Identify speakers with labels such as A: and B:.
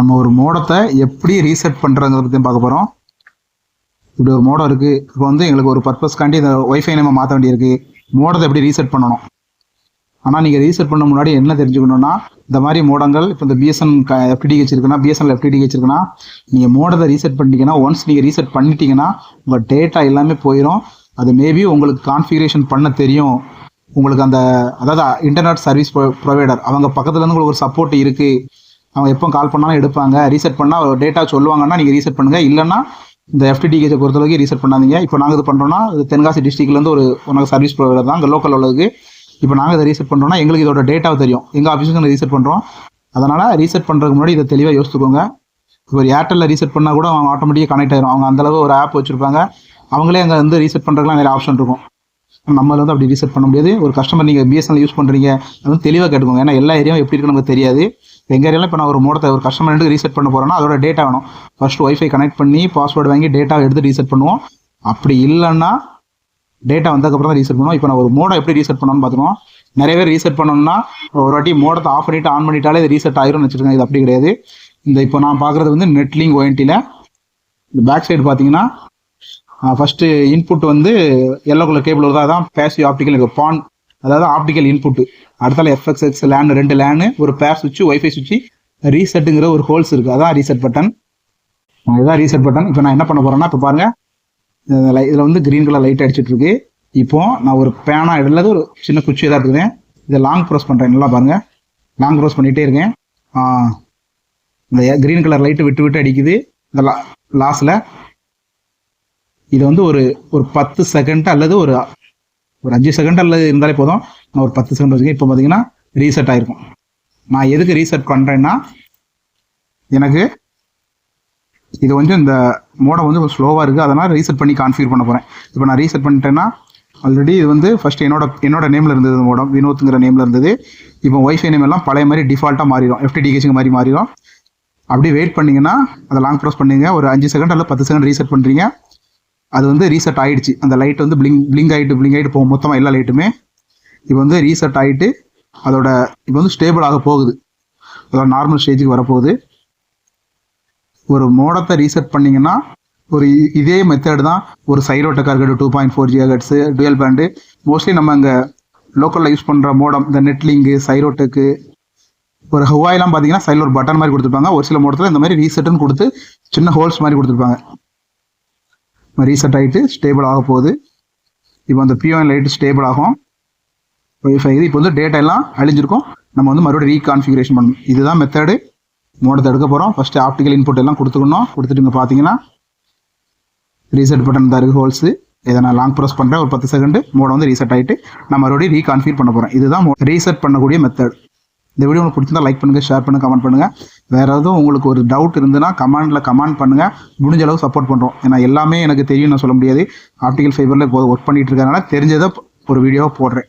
A: நம்ம ஒரு மோடத்தை எப்படி ரீசெட் பண்ணுறங்கிறத பற்றி பார்க்க போகிறோம் இப்படி ஒரு மோடம் இருக்குது இப்போ வந்து எங்களுக்கு ஒரு பர்பஸ்க்காண்டி இந்த ஒய்ஃபை நம்ம மாற்ற வேண்டியிருக்கு. மோடத்தை எப்படி ரீசெட் பண்ணணும்? ஆனால் நீங்கள் ரீசெட் பண்ண முன்னாடி என்ன தெரிஞ்சுக்கணும்னா இந்த மாதிரி மோடங்கள் இப்போ இந்த பிஎஸ்என் எஃப்டிடிஹெச் இருக்குன்னா பிஎஸ்என்எல் எஃப்டிடிஹெச் இருக்குன்னா நீங்கள் மோடத்தை ரீசெட் பண்ணிட்டீங்கன்னா ஒன்ஸ் நீங்கள் ரீசெட் பண்ணிட்டீங்கன்னா உங்கள் டேட்டா எல்லாமே போயிடும் அது மேபி உங்களுக்கு கான்ஃபிகரேஷன் பண்ண தெரியும். உங்களுக்கு அந்த அதாவது இன்டர்நெட் சர்வீஸ் ப்ரொவைடர் அவங்க பக்கத்தில் இருந்து உங்களுக்கு ஒரு சப்போர்ட் இருக்குது அவங்க எப்போ கால் பண்ணாலும் எடுப்பாங்க. ரீசெட் பண்ணால் டேட்டா சொல்லுவாங்கன்னா நீங்கள் ரீசெட் பண்ணுங்கள் இல்லைன்னா இந்த எஃப்டிடிகேஜை பொறுத்தளவுக்கு ரீசெட் பண்ணாதீங்க. இப்போ நாங்கள் இது பண்ணுறோம்னா இது தென்காசி டிஸ்ட்ரிக்ட்லேருந்து ஒரு உனக்கு சர்வீஸ் ப்ரொவைடர் தான். அங்கே லோக்கல் உள்ளதுக்கு. இப்போ நாங்கள் இதை ரீசெட் பண்ணுறோம்னா எங்களுக்கு இதோட டேட்டா தெரியும். எங்கள் ஆஃபீஸுக்கு ரீசெட் பண்ணுறோம் அதனால் ரீசெட் பண்ணுறதுக்கு முன்னாடி இதை தெளிவாக யோசித்துக்கோங்க இப்போ ஒரு ஏர்டெல்லில் ரீசெட் பண்ணால் கூட அவங்க ஆட்டோமேட்டிக்காக கனெக்ட் ஆயிரும். அவங்க அந்தளவு ஒரு ஆப் வச்சுருப்பாங்க. அவங்களே அங்கே வந்து ரீசெட் பண்ணுறதுக்குலாம் நிறைய ஆப்ஷன் இருக்கும். நம்மள வந்து அப்படி ரீசெட் பண்ண முடியாது. ஒரு கஸ்டமர் நீங்கள் பிஎஸ்என்எல் யூஸ் பண்ணுறீங்க அது வந்து தெளிவாக கேட்டுக்கோங்க. ஏன்னா எல்லா ஏரியாவும் எப்படி இருக்குன்னு நமக்கு தெரியாது. எங்கள் ஏரியாவில் இப்போ நான் ஒரு மூடத்தை ஒரு கஸ்டமர் ரீசெட் பண்ண போகிறேன்னா அதோட டேட்டா வேணும். ஃபர்ஸ்ட் ஒய்ஃபை கனெக்ட் பண்ணி பாஸ்வேர்டு வாங்கி டேட்டா எடுத்து ரீசெட் பண்ணுவோம். அப்படி இல்லைன்னா டேட்டா வந்ததுக்கப்புறம் தான் ரீசெட் பண்ணுவோம். இப்போ நான் ஒரு மோடை எப்படி ரீசெட் பண்ணணும்னு பார்த்துருவோம் நிறைய பேர் ரீசெட் பண்ணணும்னா ஒரு வாட்டி மோடத்தை ஆஃப் பண்ணிட்டு ஆன் பண்ணிட்டாலே இது ரீசெட் ஆயிரும்னு வச்சுருக்காங்க இது அப்படி கிடையாது. இந்த இப்போ நான் பார்க்குறது வந்து நெட்லிங் ஓஎன்டியில் இந்த பேக் சைடு பார்த்தீங்கன்னா ஃபஸ்ட்டு இன்புட் வந்து எல்லோ கலர் கேபிள் வருது அதான் பேசிவ் ஆப்டிக்கல் இருக்குது பான் அதாவது ஆப்டிக்கல் இன்புட்டு அடுத்தால எஃப்எக்ஸ்எக்ஸ் லேன் ரெண்டு லேனு ஒரு பேர் சுவிட்சு ஒய்ஃபை சுவிட்சு ரீசெட்டுங்கிற ஒரு ஹோல்ஸ் இருக்குது அதான் ரீசெட் பட்டன் இதுதான் ரீசெட் பட்டன் இப்போ நான் என்ன பண்ண போகிறேன்னா இப்போ பாருங்க. இதில் வந்து கிரீன் கலர் லைட் அடிச்சிட்டு இருக்கு. இப்போ நான் ஒரு பேனா இடல ஒரு சின்ன குச்சி தான் இருக்குதுங்க இதை லாங் ப்ரோஸ் பண்ணுறேன் நல்லா பாருங்க. லாங் ப்ரோஸ் பண்ணிகிட்டே இருக்கேன். இந்த கிரீன் கலர் லைட்டு விட்டு விட்டு அடிக்குது. இந்த லாஸ்ட்ல இது வந்து ஒரு ஒரு பத்து செகண்ட் அல்லது ஒரு ஒரு அஞ்சு செகண்ட் அல்லது இருந்தாலே போதும். நான் ஒரு பத்து செகண்ட் வச்சுக்கேன். இப்போ பார்த்தீங்கன்னா ரீசெட் ஆயிருக்கும். நான் எதுக்கு ரீசெட் பண்ணுறேன்னா எனக்கு இது வந்து இந்த மோடம் வந்து கொஞ்சம் ஸ்லோவாக இருக்குது அதனால் ரீசெட் பண்ணி கான்ஃபிகர் பண்ண போகிறேன் இப்போ நான் ரீசெட் பண்ணிட்டேன்னா ஆல்ரெடி இது வந்து ஃபஸ்ட் என்னோட என்னோட நேமில் இருந்தது இந்த மோடம் வினோத்துங்கிற நேமில் இருந்தது. இப்போ ஒய்ஃபை நேம் எல்லாம் பழைய மாதிரி டிஃபால்ட்டாக மாறிடும். எஃப்டிடிஹெச்சுங்க மாதிரி மாறிடும். அப்படியே வெயிட் பண்ணிங்கன்னா அதை லாங் ப்ரெஸ் பண்ணீங்க. ஒரு அஞ்சு செகண்ட் அல்லது பத்து செகண்ட் ரீசெட் பண்ணுறீங்க அது வந்து ரீசெட் ஆகிடுச்சு அந்த லைட் வந்து பிளிங் பிளிங்க் ஆகிட்டு பிளிங்க் ஆகிட்டு போகும். மொத்தமாக எல்லா லைட்டுமே இப்போ வந்து ரீசெட் ஆகிட்டு அதோட இப்போ வந்து ஸ்டேபிள் ஆக போகுது. அதோட நார்மல் ஸ்டேஜுக்கு வரப்போகுது. ஒரு மோடத்தை ரீசெட் பண்ணிங்கன்னா ஒரு இ- இதே மெத்தட் தான் ஒரு சைரோட்டக்காக இருக்கட்டும் டூ பாயிண்ட் ஃபோர் ஜிஹெட்ஸு டுவெல் பேண்டு மோஸ்ட்லி நம்ம இங்கே லோக்கலில் யூஸ் பண்ணுற மோடம் இந்த நெட்லிங்கு சைரோட்டுக்கு ஒரு ஹவாயெல்லாம் பார்த்தீங்கன்னா சைடில் ஒரு பட்டன் மாதிரி கொடுத்துருப்பாங்க. ஒரு சில மோடத்தில் இந்த மாதிரி ரீசெட்டுன்னு கொடுத்து சின்ன ஹோல்ஸ் மாதிரி கொடுத்துருப்பாங்க. ரீசெட் ஆகிட்டு ஸ்டேபிள் ஆக போகுது. இப்போ அந்த பிஓஎன் லைட்டு ஸ்டேபிள் ஆகும். ஒய்ஃபை இது. இப்போ வந்து டேட்டா எல்லாம் அழிஞ்சிருக்கும். நம்ம வந்து மறுபடியும் ரீகான்ஃபிகரேஷன் பண்ணணும். இதுதான் மெத்தடு மோடத்தை எடுக்க போகிறோம் ஃபஸ்ட்டு ஆப்டிக்கல் இன்புட் எல்லாம் கொடுத்துக்கணும். கொடுத்துட்டு இங்கே பார்த்தீங்கன்னா ரீசெட் பட்டன் தான் இருக்குது ஹோல்ஸு இதை நான் லாங் ப்ரெஸ் பண்ணுறேன் ஒரு பத்து செகண்டு மோட வந்து ரீசெட் ஆகிட்டு நான் மறுபடியும் ரீகான்ஃபிகர் பண்ண போகிறேன் இதுதான் ரீசெட் பண்ணக்கூடிய மெத்தட் இந்த வீடியோ உங்களுக்கு பிடிச்சிருந்தா லைக் பண்ணுங்கள் ஷேர் பண்ணுங்கள் கமெண்ட் பண்ணுங்கள் வேறு எதுவும் உங்களுக்கு ஒரு டவுட் இருந்ததுன்னா கமெண்டில் கமெண்ட் பண்ணுங்கள் முடிஞ்ச அளவு சப்போர்ட் பண்ணுறோம் ஏன்னா எல்லாமே எனக்கு தெரியும் நான் சொல்ல முடியாது. ஆப்டிக்கல் ஃபைபரில் இப்போ ஒர்க் பண்ணிட்டு இருக்கறனால தெரிஞ்சதை ஒரு வீடியோவை போடுறேன்.